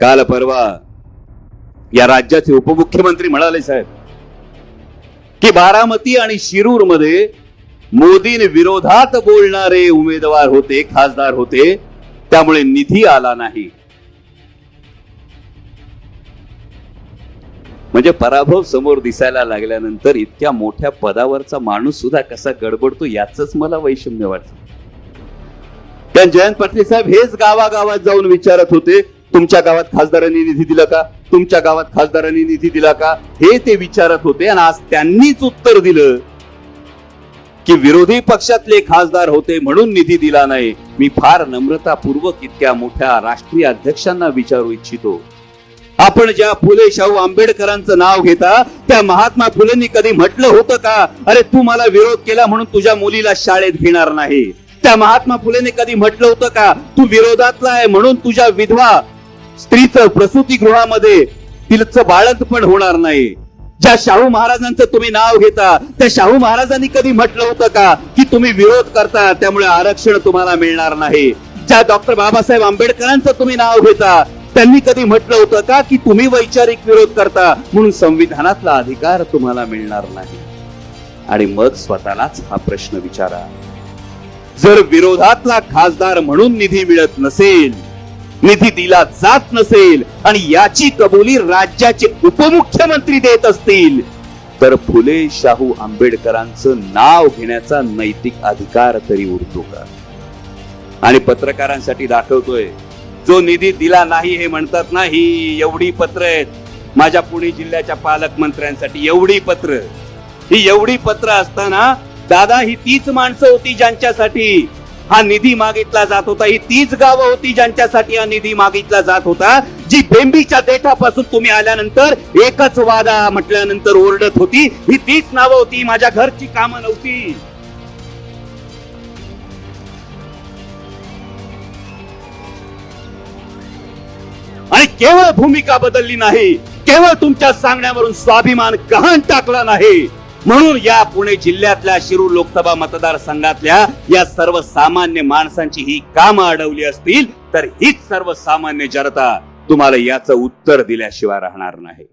काल परवा या राज्याचे उपमुख्यमंत्री म्हणाले साहेब की बारामती आणि शिरूरमध्ये मोदीं विरोधात बोलणारे उमेदवार होते खासदार होते त्यामुळे निधी आला नाही. म्हणजे पराभव समोर दिसायला लागल्यानंतर इतक्या मोठ्या पदावरचा माणूस सुद्धा कसा गडबडतो याच मला वैषम्य वाटतं. कारण जयंत पाटील साहेब हेच गावागावात जाऊन विचारत होते तुमच्या गावात खासदारांनी निधी दिला का? तुमच्या गावात खासदारांनी निधी दिला का? हे ते विचारत होते आणि आज त्यांनीच उत्तर दिलं की विरोधी पक्षातले खासदार होते म्हणून निधी दिला नाही. मी फार नम्रतापूर्वक इतक्या मोठ्या राष्ट्रीय अध्यक्षांना विचारू इच्छितो. आपण ज्या फुले शाहू आंबेडकरांचं नाव घेता त्या महात्मा फुलेंनी कधी म्हटलं होतं का? अरे तू मला विरोध केला म्हणून तुझ्या मुलीला शाळेत घेणार नाही. त्या महात्मा फुलेने कधी म्हटलं होतं का? तू विरोधातला आहे म्हणून तुझ्या विधवा स्त्रीचं प्रसूतीगृहामध्ये तिचं बाळंतपण होणार नाही. ज्या शाहू महाराजांचं तुम्ही नाव घेता त्या शाहू महाराजांनी कधी म्हटलं होतं का की तुम्ही विरोध करता त्यामुळे आरक्षण तुम्हाला मिळणार नाही? ज्या डॉक्टर बाबासाहेब आंबेडकरांचं तुम्ही नाव घेता त्यांनी कधी म्हटलं होतं का की तुम्ही वैचारिक विरोध करता म्हणून संविधानातला अधिकार तुम्हाला मिळणार नाही? आणि मग स्वतःलाच हा प्रश्न विचारा. जर विरोधातला खासदार म्हणून निधी मिळत नसेल निधी दिला जात नसेल आणि याची कबुली राज्याचे उपमुख्यमंत्री देत असतील तर फुले शाहू आंबेडकरांचं नाव घेण्याचा नैतिक अधिकार तरी उरतो का? आणि पत्रकारांसाठी दाखवतोय जो निधी दिला नाही हे म्हणतात ना ही एवढी पत्र आहेत. माझ्या पुणे जिल्ह्याच्या पालकमंत्र्यांसाठी एवढी पत्र. ही एवढी पत्र असताना दादा ही तीच माणसं होती ज्यांच्यासाठी हा निधी मागितला जात होता. ही तीच गावं होती ज्यांच्यासाठी हा निधी मागितला जात होता जी बेंबीच्या देठापासून तुम्ही आल्यानंतर एकच वादा म्हटल्यानंतर ओरडत होती. ही तीच नावं होती माझ्या घरची कामं नव्हती. आणि केवळ भूमिका बदलली नाही केवळ तुमच्या सांगण्यावरून स्वाभिमान गहाण टाकला नाही. म्हणून या पुणे जिल्ह्यातल्या शिरूर लोकसभा मतदारसंघातल्या या सर्वसामान्य माणसांची ही कामं अडवली असतील तर हीच सर्वसामान्य जनता तुम्हाला याचं उत्तर दिल्याशिवाय राहणार नाही.